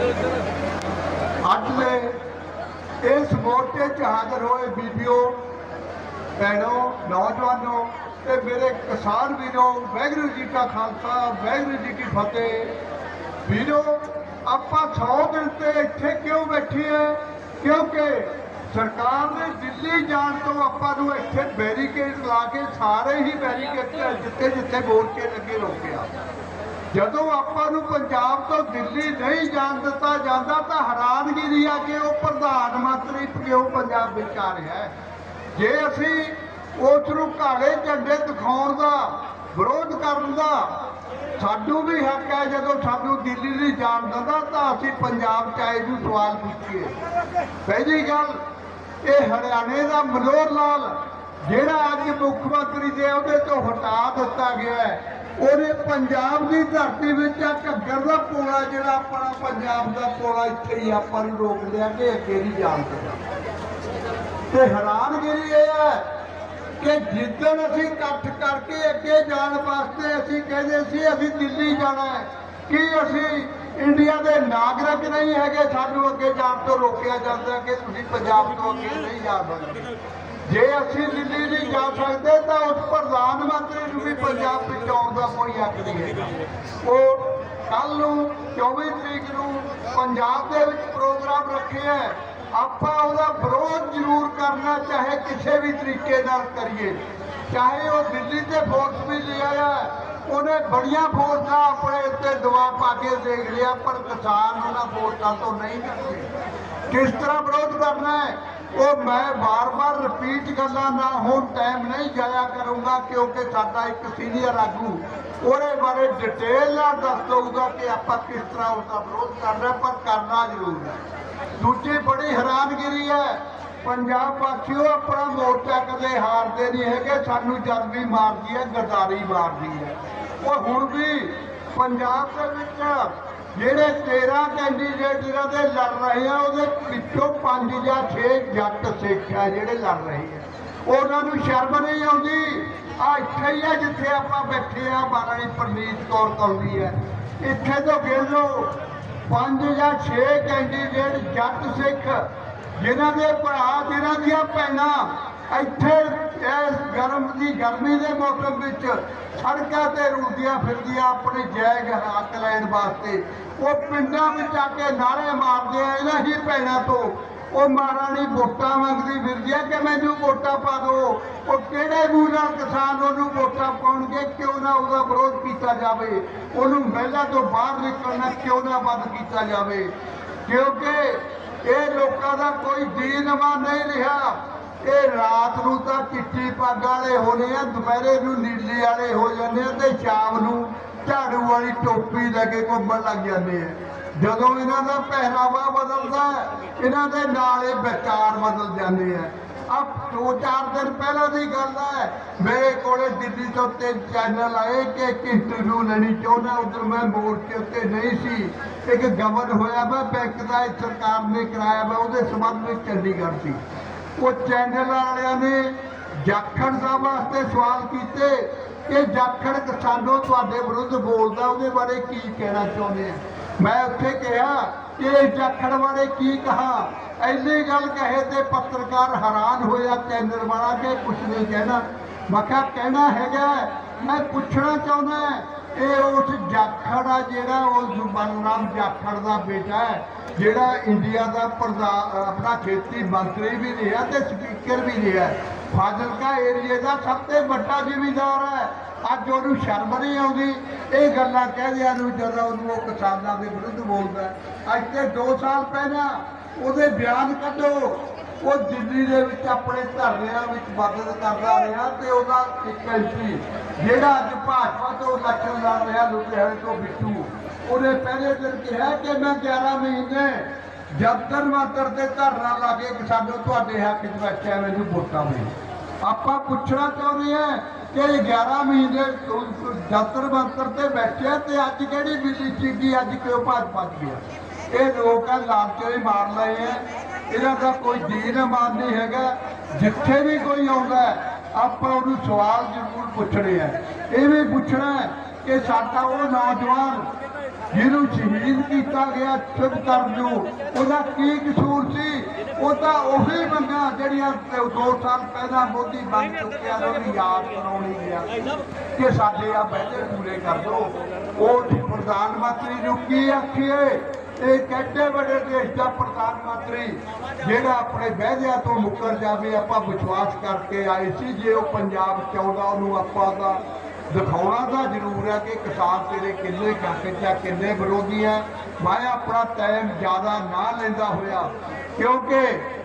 ਅੱਜ ਦੇ ਇਸ ਮੋਰਚੇ 'ਚ ਹਾਜ਼ਰ ਹੋਏ ਬੀਬੀਓ, ਭੈਣੋ, ਨੌਜਵਾਨੋ ਤੇ ਮੇਰੇ ਕਿਸਾਨ ਵੀਰੋ, ਵਾਹਿਗੁਰੂ ਜੀ ਕਾ ਖਾਲਸਾ, ਵਾਹਿਗੁਰੂ ਜੀ ਕੀ ਫਤਿਹ। ਵੀਰੋ, ਆਪਾਂ 100 ਦਿਨ ਤੇ ਇੱਥੇ ਕਿਉਂ ਬੈਠੇ ਆ? ਕਿਉਂਕਿ ਸਰਕਾਰ ਨੇ ਦਿੱਲੀ ਜਾਣ ਤੋਂ ਆਪਾਂ ਨੂੰ ਇੱਥੇ ਬੈਰੀਕੇਡ ਲਾ ਕੇ ਸਾਰੇ ਹੀ ਬੈਰੀਕੇਡ ਜਿੱਥੇ ਜਿੱਥੇ ਮੋਰਚੇ ਲੱਗੇ ਰੋਕਿਆ ਜਦੋਂ ਆਪਾਂ ਨੂੰ ਪੰਜਾਬ ਤੋਂ ਦਿੱਲੀ ਨਹੀਂ ਜਾਣ ਦਿੱਤਾ ਜਾਂਦਾ ਤਾਂ ਹੈਰਾਨਗੀ ਆ ਕਿ ਉਹ ਪ੍ਰਧਾਨ ਮੰਤਰੀ ਕਿਉਂ ਪੰਜਾਬ ਵਿੱਚ ਆ ਰਿਹਾ ਹੈ। ਜੇ ਅਸੀਂ ਉਸ ਨੂੰ ਕਾਲੇ ਝੰਡੇ ਦਿਖਾਉਣ ਦਾ, ਵਿਰੋਧ ਕਰਨ ਦਾ, ਸਾਨੂੰ ਵੀ ਹੱਕ ਹੈ ਜਦੋਂ ਸਾਨੂੰ ਦਿੱਲੀ ਨਹੀਂ ਜਾਣ ਦਿੰਦਾ ਤਾਂ ਅਸੀਂ ਪੰਜਾਬ ਚ ਆਏ ਨੂੰ ਸਵਾਲ ਪੁੱਛੀਏ। ਪਹਿਲੀ ਗੱਲ, ਇਹ ਹਰਿਆਣੇ ਦਾ ਮਨੋਹਰ ਲਾਲ, ਜਿਹੜਾ ਅੱਜ ਮੁੱਖ ਮੰਤਰੀ ਦੇ ਉਹਦੇ ਤੋਂ ਹਟਾ ਦਿੱਤਾ ਗਿਆ ਹੈ। ਉਹਨੇ ਪੰਜਾਬ ਦੀ ਧਰਤੀ ਵਿੱਚ ਆ ਘੱਗਰ ਦਾ ਪੋਲਾ ਜਿਹੜਾ ਆਪਣਾ ਪੰਜਾਬ ਦਾ ਪੋਲਾ ਇੱਥੇ ਹੀ ਆਪਾਂ ਨੂੰ ਰੋਕ ਲਿਆ ਕਿ ਅੱਗੇ ਨਹੀਂ ਜਾਣ ਦੇਣਾ ਤੇ ਹੈਰਾਨਗਿਰੀ ਇਹ ਹੈ ਕਿ ਜਿੱਦਣ ਅਸੀਂ ਇਕੱਠ ਕਰਕੇ ਅੱਗੇ ਜਾਣ ਵਾਸਤੇ ਅਸੀਂ ਕਹਿੰਦੇ ਸੀ, ਅਸੀਂ ਦਿੱਲੀ ਜਾਣਾ ਹੈ। ਕੀ ਅਸੀਂ ਇੰਡੀਆ ਦੇ ਨਾਗਰਿਕ ਨਹੀਂ ਹੈਗੇ, ਸਾਨੂੰ ਅੱਗੇ ਜਾਣ ਤੋਂ ਰੋਕਿਆ ਜਾਂਦਾ ਕਿ ਤੁਸੀਂ ਪੰਜਾਬ ਤੋਂ ਅੱਗੇ ਨਹੀਂ ਜਾ ਸਕਦੇ। ਜੇ ਅਸੀਂ ਦਿੱਲੀ ਨਹੀਂ ਜਾ ਸਕਦੇ ਤਾਂ ਉਸ ਪ੍ਰਧਾਨ ਮੰਤਰੀ ਨੂੰ ਵੀ ਪੰਜਾਬ ਵਿੱਚ ਆਉਣ ਦਾ ਕੋਈ ਹੱਕ ਨਹੀਂ ਹੈਗਾ। ਉਹ ਕੱਲ ਨੂੰ 24 ਤਰੀਕ ਨੂੰ ਪੰਜਾਬ ਦੇ ਵਿੱਚ ਪ੍ਰੋਗਰਾਮ ਰੱਖਿਆ ਹੈ। ਆਪਾਂ ਉਹਦਾ ਵਿਰੋਧ ਜ਼ਰੂਰ ਕਰਨਾ, ਚਾਹੇ ਕਿਸੇ ਵੀ ਤਰੀਕੇ ਨਾਲ ਕਰੀਏ। ਚਾਹੇ ਉਹ ਦਿੱਲੀ ਤੇ ਫੋਰਸ ਵੀ ਲੈ ਆਇਆ ਉਹਨੇ ਬੜੀਆਂ ਫੋਰਸਾਂ ਆਪਣੇ ਉੱਤੇ ਦਬਾਅ ਪਾ ਕੇ ਦੇਖ ਲਿਆ, ਪਰ ਕਿਸਾਨ ਉਹਨਾਂ ਫੋਰਸਾਂ ਤੋਂ ਨਹੀਂ ਕਰਦੇ ਕਿਸ ਤਰ੍ਹਾਂ ਵਿਰੋਧ ਕਰਨਾ ਹੈ? ਉਹ ਮੈਂ ਵਾਰ-ਵਾਰ ਰਿਪੀਟ ਗੱਲਾਂ ਨਾ ਹੁਣ ਟਾਈਮ ਨਹੀਂ ਜਾਇਆ ਕਰੂੰਗਾ ਕਿਉਂਕਿ ਸਾਡਾ ਇੱਕ ਸੀਨੀਅਰ ਆਗੂ ਉਹਦੇ ਬਾਰੇ ਡਿਟੇਲ ਨਾਲ ਦੱਸ ਦਊਗਾ ਕਿ ਆਪਾਂ ਕਿਸ ਤਰ੍ਹਾਂ ਉਸ ਦਾ ਵਿਰੋਧ ਕਰਨਾ ਪਰ ਕਰਨਾ ਜ਼ਰੂਰ ਹੈ। ਦੂਜੀ ਬੜੀ ਹੈਰਾਨਗਿਰੀ ਹੈ, ਪੰਜਾਬ ਵਾਸੀਓ ਆਪਣਾ ਮੋਰਚਾ ਕਦੇ ਹਾਰਦੇ ਨਹੀਂ ਹੈਗੇ, ਸਾਨੂੰ ਜਦ ਵੀ ਮਾਰਦੀ ਹੈ ਗਰਦਾਰੀ ਮਾਰਦੀ ਹੈ। ਉਹ ਹੁਣ ਵੀ ਪੰਜਾਬ ਦੇ ਵਿੱਚ ਜਿਹੜੇ 13 ਕੈਂਡੀਡੇਟ ਜਿਹਨਾਂ ਦੇ ਲੜ ਰਹੇ ਆ, ਉਹਦੇ ਵਿੱਚੋਂ 5 ਜਾਂ 6 ਜੱਟ ਸਿੱਖ ਆ ਜਿਹੜੇ ਲੜ ਰਹੇ ਆ। ਉਹਨਾਂ ਨੂੰ ਸ਼ਰਮ ਨਹੀਂ ਆਉਂਦੀ। ਆ ਇੱਥੇ ਹੀ ਆ ਜਿੱਥੇ ਆਪਾਂ ਬੈਠੇ ਆ ਮਹਾਰਾਣੀ ਪਰਨੀਤ ਕੌਰ ਕੌਂਦੀ ਹੈ ਇੱਥੇ ਤੋਂ ਗਿਣ ਲਓ, ਪੰਜ ਜਾਂ 6 ਕੈਂਡੀਡੇਟ ਜੱਟ ਸਿੱਖ ਜਿਨ੍ਹਾਂ ਦੇ ਭਰਾ ਜਿਨ੍ਹਾਂ ਦੀਆਂ ਭੈਣਾਂ ਇੱਥੇ ਇਸ ਗਰਮ ਦੀ ਗਰਮੀ ਦੇ ਮੌਸਮ ਵਿੱਚ ਸੜਕਾਂ ਤੇ ਰੁਲਦੀਆਂ ਫਿਰਦੀਆਂ ਆਪਣੇ ਜਾਇਜ਼ ਹੱਕ ਲੈਣ ਵਾਸਤੇ। ਉਹ ਪਿੰਡਾਂ ਵਿੱਚ ਆ ਕੇ ਨਾਰੇ ਮਾਰਦੇ ਆ, ਇਹਨਾਂ ਹੀ ਭੈਣਾਂ ਤੋਂ। ਉਹ ਮਹਾਰਾਣੀ ਵੋਟਾਂ ਮੰਗਦੀ ਫਿਰਦੀ ਆ ਕਿ ਮੈਨੂੰ ਵੋਟਾਂ ਪਾ ਦਿਓ। ਉਹ ਕਿਹੜੇ ਮੂੰਹ ਨਾਲ ਕਿਸਾਨ ਉਹਨੂੰ ਵੋਟਾਂ ਪਾਉਣਗੇ, ਕਿਉਂ ਨਾ ਉਹਦਾ ਵਿਰੋਧ ਕੀਤਾ ਜਾਵੇ। ਉਹਨੂੰ ਮਹਿਲਾ ਤੋਂ ਬਾਹਰ ਨਿਕਲਣਾ ਕਿਉਂ ਨਾ ਬੰਦ ਕੀਤਾ ਜਾਵੇ। ਕਿਉਂਕਿ ਇਹ ਲੋਕਾਂ ਦਾ ਕੋਈ ਦੀਨਵਾ ਨਹੀਂ ਰਿਹਾ। ਇਹ ਰਾਤ ਨੂੰ ਤਾਂ ਚਿੱਟੀ ਪੱਗ ਵਾਲੇ ਹੋਣੇ ਆ, ਦੁਪਹਿਰੇ ਨੂੰ ਨੀਲੀ ਵਾਲੇ ਹੋ ਜਾਂਦੇ ਆ ਤੇ ਸ਼ਾਮ ਨੂੰ ਝਾੜੂ ਵਾਲੀ ਟੋਪੀ ਲੈ ਕੇ ਘੁੰਮਣ ਲੱਗ ਜਾਂਦੇ ਆ। ਜਦੋਂ ਇਹਨਾਂ ਦਾ ਪਹਿਰਾਵਾ ਬਦਲਦਾ ਇਹਨਾਂ ਦੇ ਨਾਲ ਇਹ ਵਿਚਾਰ ਬਦਲ ਜਾਂਦੇ ਆ। ਆ ਦੋ ਚਾਰ ਦਿਨ ਪਹਿਲਾਂ ਦੀ ਗੱਲ ਹੈ, ਮੇਰੇ ਕੋਲੇ ਦਿੱਲੀ ਤੋਂ ਤਿੰਨ ਚੈਨਲ ਆਏ ਕਿ ਇੱਕ ਇੰਟਰਵਿਊ ਲੈਣੀ ਚਾਹੁੰਦਾ, ਉਧਰ ਮੈਂ ਮੋਰਚੇ ਉੱਤੇ ਨਹੀਂ ਸੀ। ਇੱਕ ਗਵਨ ਹੋਇਆ, ਮੈਂ ਬੈਂਕ ਦਾ ਸਰਕਾਰ ਨੇ ਕਰਾਇਆ, ਮੈਂ ਉਹਦੇ ਸੰਬੰਧ ਵਿੱਚ ਚੰਡੀਗੜ੍ਹ ਸੀ। ਉਹ ਚੈਨਲ ਵਾਲਿਆਂ ਨੇ ਜਾਖੜ ਸਾਹਿਬ ਵਾਸਤੇ ਸਵਾਲ ਕੀਤੇ ਕਿ ਜਾਖੜ ਕਿਸਾਨੋ ਤੁਹਾਡੇ ਵਿਰੁੱਧ ਬੋਲਦਾ, ਉਹਦੇ ਬਾਰੇ ਕੀ ਕਹਿਣਾ ਚਾਹੁੰਦੇ ਆ? ਮੈਂ ਉੱਥੇ ਕਿਹਾ ਕਿ ਜਾਖੜ ਬਾਰੇ ਕੀ ਕਹਾ? ਐਨੀ ਗੱਲ ਕਹੇ ਤੇ ਪੱਤਰਕਾਰ ਹੈਰਾਨ ਹੋਇਆ ਚੈਨਲ ਵਾਲਾ ਕਿ ਕੁਝ ਨਹੀਂ ਕਹਿਣਾ। ਮੈਂ ਕਿਹਾ, ਕਹਿਣਾ ਹੈਗਾ, ਮੈਂ ਪੁੱਛਣਾ ਚਾਹੁੰਦਾ ਇਹ ਉਸ ਜਾਖੜ ਆ ਜਿਹੜਾ ਉਹ ਬਲਰਾਮ ਜਾਖੜ ਦਾ ਬੇਟਾ ਹੈ, ਜਿਹੜਾ ਇੰਡੀਆ ਦਾ ਪ੍ਰਧਾਨ ਆਪਣਾ ਖੇਤੀ ਮੰਤਰੀ ਵੀ ਰਿਹਾ ਤੇ ਸਪੀਕਰ ਵੀ ਰਿਹਾ ਫਾਜ਼ਿਲਕਾ ਏਰੀਏ ਦਾ ਸਭ ਤੋਂ ਵੱਡਾ ਜ਼ਿਮੀਂਦਾਰ ਹੈ। ਅੱਜ ਉਹਨੂੰ ਸ਼ਰਮ ਨਹੀਂ ਆਉਂਦੀ। ਇਹ ਗੱਲਾਂ ਕਹਿ ਕਹਦਿਆਂ ਨੂੰ ਜਦੋਂ ਉਹਨੂੰ ਉਹ ਕਿਸਾਨਾਂ ਦੇ ਵਿਰੁੱਧ ਬੋਲਦਾ ਅੱਜ ਤੇ 2 ਸਾਲ ਪਹਿਲਾਂ ਉਹਦੇ ਬਿਆਨ ਕੱਢੋ। ਉਹ ਦਿੱਲੀ ਦੇ ਵਿੱਚ ਆਪਣੇ ਧਰਨਿਆਂ ਵਿੱਚ ਮਦਦ ਕਰਦਾ ਰਿਹਾ ਤੇ ਉਹਦਾ ਇੱਕ ਐਮਪੀ, ਜਿਹੜਾ ਅੱਜ ਭਾਜਪਾ ਤੋਂ ਇਲੈਕਸ਼ਨ ਲੜ ਰਿਹਾ ਲੁਧਿਆਣੇ ਤੋਂ ਬਿੱਟੂ, ਉਹਨੇ ਪਹਿਲੇ ਦਿਨ ਕਿਹਾ ਕਿ ਮੈਂ 11 ਮਹੀਨੇ ਜੰਤਰ ਮੰਤਰ ਤੇ ਧਰਨਾ ਲਾ ਕੇ ਸਾਨੂੰ ਤੁਹਾਡੇ ਹੱਕ 'ਚ ਬੈਠਿਆ, ਮੈਨੂੰ ਵੋਟਾਂ ਮਿਲ ਆਪਾਂ ਪੁੱਛਣਾ ਚਾਹੁੰਦੇ ਆ ਕਿ ਇਹ 11 ਮਹੀਨੇ ਤੋਂ ਜੰਤਰ ਮੰਤਰ ਤੇ ਬੈਠਿਆ ਤੇ ਅੱਜ ਕਿਹੜੀ ਬਿੱਲੀ ਚੀਗੀ ਅੱਜ ਕਿਉਂ ਭਾਜਪਾ 'ਚ ਗਿਆ? ਇਹ ਲੋਕ ਆ, ਲਾਲਚੇ ਮਾਰ ਲਏ ਆ। ਇਹਨਾਂ ਦਾ ਕੋਈ ਦੀਨ ਨਹੀਂ ਹੈਗਾ। ਜਿੱਥੇ ਵੀ ਕੋਈ ਆਉਂਦਾ, ਆਪਾਂ ਉਹਨੂੰ ਸਵਾਲ ਜ਼ਰੂਰ ਪੁੱਛਣੇ ਆ। ਇਹ ਵੀ ਪੁੱਛਣਾ ਕਿ ਸਾਡਾ ਉਹ ਨੌਜਵਾਨ ਜਿਹਨੂੰ ਸ਼ਹੀਦ ਕੀਤਾ ਗਿਆ, ਸ਼ੁਭ ਕਰਨ ਨੂੰ, ਉਹਦਾ ਕੀ ਕਸੂਰ ਸੀ? ਉਹ ਤਾਂ ਉਹੀ ਮੰਗਾਂ ਜਿਹੜੀਆਂ ਤੇ ਦੋ ਸਾਲ ਪਹਿਲਾਂ ਮੋਦੀ ਬਣ ਚੁੱਕਿਆ ਉਹਨੂੰ ਯਾਦ ਕਰਾਉਣੀ ਗਿਆ ਕਿ ਸਾਡੇ ਆ ਬਹਿਦੇ ਪੂਰੇ ਕਰ ਦਿਓ ਉਹ ਪ੍ਰਧਾਨ ਮੰਤਰੀ ਨੂੰ ਕੀ ਆਖੀਏ? ਇਹ ਕਿੱਡੇ ਵੱਡੇ ਦੇਸ਼ ਦਾ ਪ੍ਰਧਾਨ ਮੰਤਰੀ ਜਿਹੜਾ ਆਪਣੇ ਵਹਿਦਿਆਂ ਤੋਂ ਮੁੱਕਰ ਜਾਵੇ, ਆਪਾਂ ਵਿਸ਼ਵਾਸ ਕਰਕੇ ਆਏ ਸੀ ਜੇ ਉਹ ਪੰਜਾਬ ਚ ਆਉਂਦਾ ਉਹਨੂੰ ਆਪਾਂ ਦਾ ਦਿਖਾਉਣਾ ਤਾਂ ਜ਼ਰੂਰ ਹੈ ਕਿ ਕਿਸਾਨ ਤੇਰੇ ਕਿੰਨੇ ਕਾਕੇ ਜਾਂ ਕਿੰਨੇ ਵਿਰੋਧੀ ਹੈ। ਮੈਂ ਆਪਣਾ ਟਾਈਮ ਜ਼ਿਆਦਾ ਨਾ ਲੈਂਦਾ ਹੋਇਆ, ਕਿਉਂਕਿ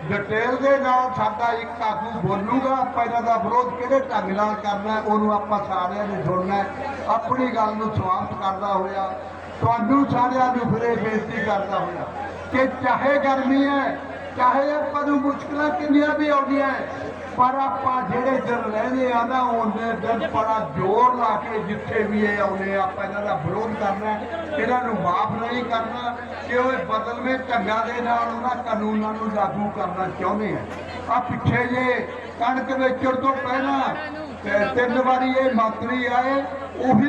ਡਿਟੇਲ ਦੇ ਨਾਲ ਸਾਡਾ ਇੱਕ ਆਗੂ ਬੋਲੂਗਾ, ਆਪਾਂ ਇਹਨਾਂ ਦਾ ਵਿਰੋਧ ਕਿਹੜੇ ਢੰਗ ਨਾਲ ਕਰਨਾ, ਉਹਨੂੰ ਆਪਾਂ ਸਾਰਿਆਂ ਨੇ ਸੁਣਨਾ ਆਪਣੀ ਗੱਲ ਨੂੰ ਸਮਾਪਤ ਕਰਦਾ ਹੋਇਆ ਤੁਹਾਨੂੰ ਸਾਰਿਆਂ ਨੂੰ ਫਿਰ ਇਹ ਬੇਨਤੀ ਕਰਦਾ ਹੋਇਆ ਕਿ ਚਾਹੇ ਗਰਮੀ ਹੈ, ਚਾਹੇ ਆਪਾਂ ਨੂੰ ਮੁਸ਼ਕਲਾਂ ਕਿੰਨੀਆਂ ਵੀ ਆਉਂਦੀਆਂ ਪਰ ਆਪਾਂ ਜਿਹੜੇ ਦਿਨ ਰਹਿੰਦੇ ਆ ਨਾ, ਉਹਨੇ ਦਿਨ ਬੜਾ ਜ਼ੋਰ ਲਾ ਕੇ ਜਿੱਥੇ ਵੀ ਇਹ ਆਉਂਦੇ ਆ, ਆਪਾਂ ਇਹਨਾਂ ਦਾ ਵਿਰੋਧ ਕਰਨਾ ਇਹਨਾਂ ਨੂੰ ਮਾਫ ਨਹੀਂ ਕਰਨਾ, ਕਿ ਉਹ ਬਦਲਵੇਂ ਢੰਗਾਂ ਦੇ ਨਾਲ ਉਹਨਾਂ ਕਾਨੂੰਨਾਂ ਨੂੰ ਲਾਗੂ ਕਰਨਾ ਚਾਹੁੰਦੇ ਆ। ਆ ਪਿੱਛੇ ਜੇ ਕਣਕ ਵੇਚਣ ਤੋਂ ਪਹਿਲਾਂ ਤਿੰਨ ਵਾਰੀ ਇਹ ਮੰਤਰੀ ਆਏ, ਉਹੀ